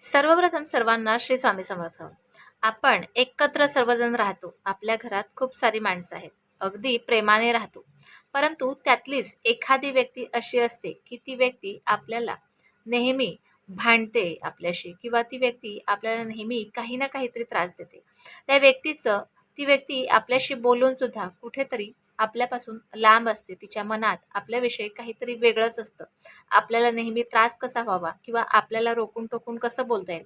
सर्वप्रथम सर्वांना श्री स्वामी समर्थ. आपण एकत्र सर्वजण राहतो. आपल्या घरात खूप सारी माणसं आहेत. अगदी प्रेमाने राहतो. परंतु त्यातलीच एखादी व्यक्ती अशी असते की ती व्यक्ती आपल्याला नेहमी भांडते आपल्याशी किंवा ती व्यक्ती आपल्याला नेहमी काही ना काहीतरी त्रास देते. त्या व्यक्तीचं ती व्यक्ती आपल्याशी बोलूनसुद्धा कुठेतरी आपल्यापासून लांब असते तिच्या मनात आपल्याविषयी काहीतरी वेगळंच असतं. आपल्याला नेहमी त्रास कसा व्हावा किंवा आपल्याला रोखून टोकून कसं बोलता येईल?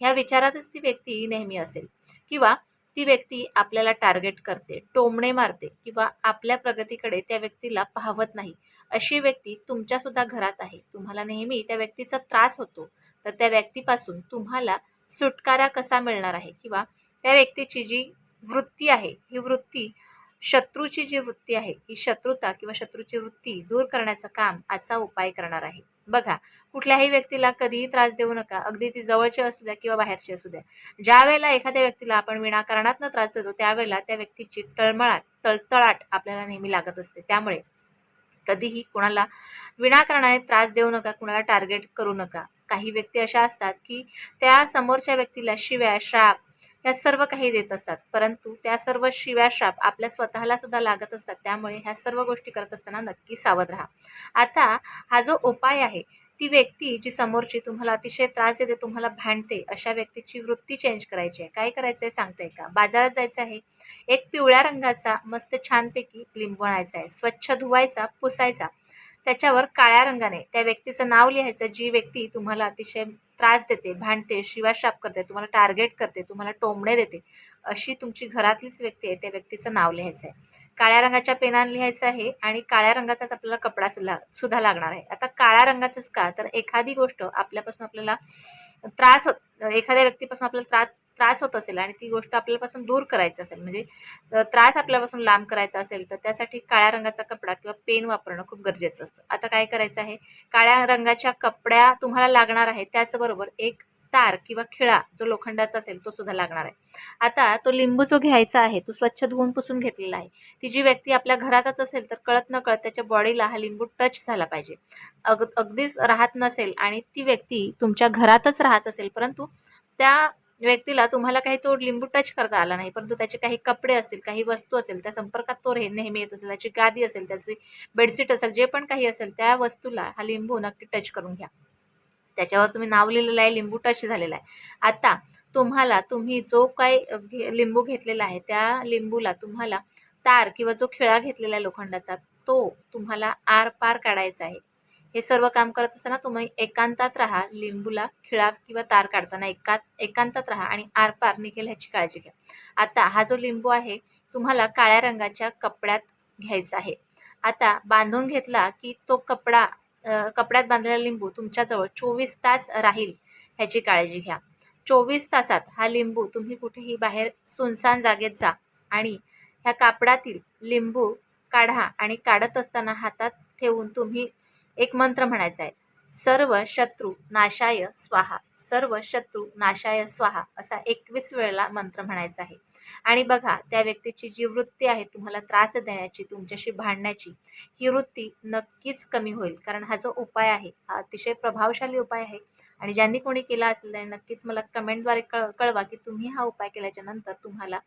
ह्या विचारातच ती व्यक्ती नेहमी असेल. किंवा ती व्यक्ती आपल्याला टार्गेट करते टोमणे मारते किंवा आपल्या प्रगतीकडे त्या व्यक्तीला पाहवत नाही. अशी व्यक्ती तुमच्यासुद्धा घरात आहे. तुम्हाला नेहमी त्या व्यक्तीचा त्रास होतो. तर त्या व्यक्तीपासून तुम्हाला सुटकारा कसा मिळणार आहे? किंवा त्या व्यक्तीची जी वृत्ती आहे ही वृत्ती शत्रूची जी वृत्ती आहे ही शत्रुता किंवा शत्रूची वृत्ती दूर करण्याचं काम आजचा उपाय करणार आहे. बघा कुठल्याही व्यक्तीला कधीही त्रास देऊ नका. अगदी ती जवळची असू द्या किंवा बाहेरची असू द्या. ज्या वेळेला एखाद्या व्यक्तीला आपण विनाकारणातनं त्रास देतो त्यावेळेला त्या व्यक्तीची टळमळाट तळतळाट आपल्याला नेहमी लागत असते. त्यामुळे कधीही कोणाला विनाकारणाने त्रास देऊ नका कुणाला टार्गेट करू नका. काही व्यक्ती अशा असतात की त्या समोरच्या व्यक्तीला शिव्या श्राप ह्या सर्व काही देत असतात. परंतु त्या सर्व शिव्या श्राप आपल्या स्वतःला सुद्धा लागत असतात. त्यामुळे ह्या सर्व गोष्टी करत असताना नक्की सावध राहा. आता हा जो उपाय आहे ती व्यक्ती जी समोरची तुम्हाला अतिशय त्रास देते तुम्हाला भांडते अशा व्यक्तीची वृत्ती चेंज करायची आहे. काय करायचं आहे सांगताय का? बाजारात जायचं आहे. एक पिवळ्या रंगाचा मस्त छानपैकी लिंबू आणायचा आहे. स्वच्छ धुवायचा पुसायचा. त्याच्यावर काळ्या रंगाने त्या व्यक्तीचं नाव लिहायचं. जी व्यक्ती तुम्हाला अतिशय त्रास देते भांडते शिवाशाप करते तुम्हाला टार्गेट करते तुम्हाला टोमणे देते अशी तुमची घरातलीच व्यक्ती आहे त्या व्यक्तीचं नाव लिहायचं आहे काळ्या रंगाच्या पेनानं लिहायचं आहे आणि काळ्या रंगाचाच आपल्याला कपडा सुद्धा सुद्धा लागणार आहे. आता काळ्या रंगाचंच का? तर एखादी गोष्ट आपल्यापासून आपल्याला त्रास एखाद्या व्यक्तीपासून आपल्याला त्रास त्रास होत असेल आणि ती गोष्ट आपल्यापासून दूर करायची असेल म्हणजे त्रास आपल्यापासून लांब करायचा असेल तर त्यासाठी काळ्या रंगाचा कपडा किंवा पेन वापरणं खूप गरजेचं असतं. आता काय करायचं आहे काळ्या रंगाच्या कपड्या तुम्हाला लागणार आहे त्याचबरोबर एक तार किंवा खिळा जो लोखंडाचा असेल तो सुद्धा लागणार आहे. आता तो लिंबू जो घ्यायचा आहे तो स्वच्छ धुवून पुसून घेतलेला आहे. ती जी व्यक्ती आपल्या घरातच असेल तर कळत न कळत त्याच्या बॉडीला हा लिंबू टच झाला पाहिजे. अग अगदीच राहत नसेल आणि ती व्यक्ती तुमच्या घरातच राहत असेल परंतु त्या व्यक्तीला तुम्हाला काही तो लिंबू टच करता आला नाही परंतु त्याचे काही कपडे असतील काही वस्तू असेल त्या संपर्कात तो रे नेहमी येत असेल त्याची गादी असेल त्याची बेडशीट असेल जे पण काही असेल त्या वस्तूला हा लिंबू नक्की टच करून घ्या. त्याच्यावर तुम्ही नाव लिहिलेलं आहे लिंबू टच झालेला आहे. आता तुम्हाला तुम्ही जो काय घे लिंबू घेतलेला आहे त्या लिंबूला तुम्हाला तार किंवा जो खिळा घेतलेला आहे लोखंडाचा तो तुम्हाला आर पार काढायचा आहे. हे सर्व काम करत असताना तुम्ही एकांतात राहा लिंबूला खिळा किंवा तार काढताना एका एकांतात राहा आणि आरपार निघेल ह्याची काळजी घ्या. आता हा जो लिंबू आहे तुम्हाला काळ्या रंगाच्या कपड्यात घ्यायचा आहे. आता बांधून घेतला की तो कपडा कपड्यात बांधलेला लिंबू तुमच्याजवळ चोवीस तास राहील ह्याची काळजी घ्या. चोवीस तासात हा लिंबू तुम्ही कुठेही बाहेर सुनसान जागेत जा आणि ह्या कापडातील लिंबू काढा आणि काढत असताना हातात ठेवून तुम्ही एक मंत्र म्हणायचा आहे. सर्व शत्रू नाशाय स्वाहा. सर्व शत्रू नाशाय स्वाहा असा एकवीस वेळेला मंत्र म्हणायचा आहे. आणि बघा त्या व्यक्तीची जी वृत्ती आहे तुम्हाला त्रास देण्याची तुमच्याशी भांडण्याची ही वृत्ती नक्कीच कमी होईल. कारण हा जो उपाय आहे हा अतिशय प्रभावशाली उपाय आहे. आणि ज्यांनी कोणी केला असेल त्यांनी नक्कीच मला कमेंटद्वारे कळ कळवा की तुम्ही हा उपाय केल्याच्यानंतर तुम्हाला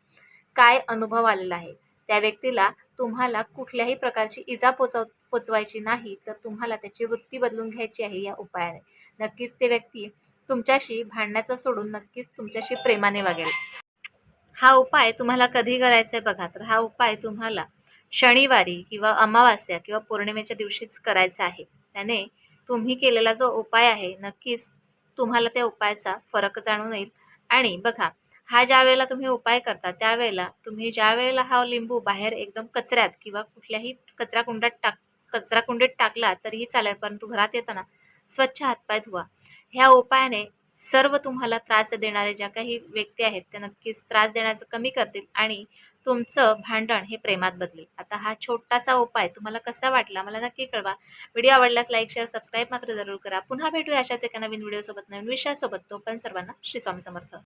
काय अनुभव आलेला आहे. त्या व्यक्तीला तुम्हाला कुठल्याही प्रकारची इजा पोचव पोचवायची नाही तर तुम्हाला त्याची वृत्ती बदलून घ्यायची आहे या उपायाने. नक्कीच ते व्यक्ती तुमच्याशी भांडण्याचं सोडून नक्कीच तुमच्याशी प्रेमाने वागेल. हा उपाय तुम्हाला कधी करायचा आहे बघा तर हा उपाय तुम्हाला शनिवारी किंवा अमावास्या किंवा पौर्णिमेच्या दिवशीच करायचा आहे. त्याने तुम्ही केलेला जो उपाय आहे नक्कीच तुम्हाला त्या उपायाचा फरक जाणून येईल. आणि बघा हा ज्या वेळेला तुम्ही उपाय करता त्यावेळेला तुम्ही ज्या वेळेला हा लिंबू बाहेर एकदम कचऱ्यात किंवा कुठल्याही कचरा कुंडात टाक कचरा कुंडीत टाकला तरीही चालेल परंतु घरात येताना स्वच्छ हातपाय धुवा. ह्या उपायाने सर्व तुम्हाला त्रास देणारे ज्या काही व्यक्ती आहेत त्या नक्कीच त्रास देण्याचं कमी करतील आणि तुमचं भांडण हे प्रेमात बदलेल. आता हा छोटासा उपाय तुम्हाला कसा वाटला मला नक्की कळवा. व्हिडिओ आवडल्यास लाईक शेअर सबस्क्राईब मात्र जरूर करा. पुन्हा भेटूया अशाच एका नवीन व्हिडिओसोबत नवीन विषयासोबत. तो पण सर्वांना श्री स्वामी समर्थ.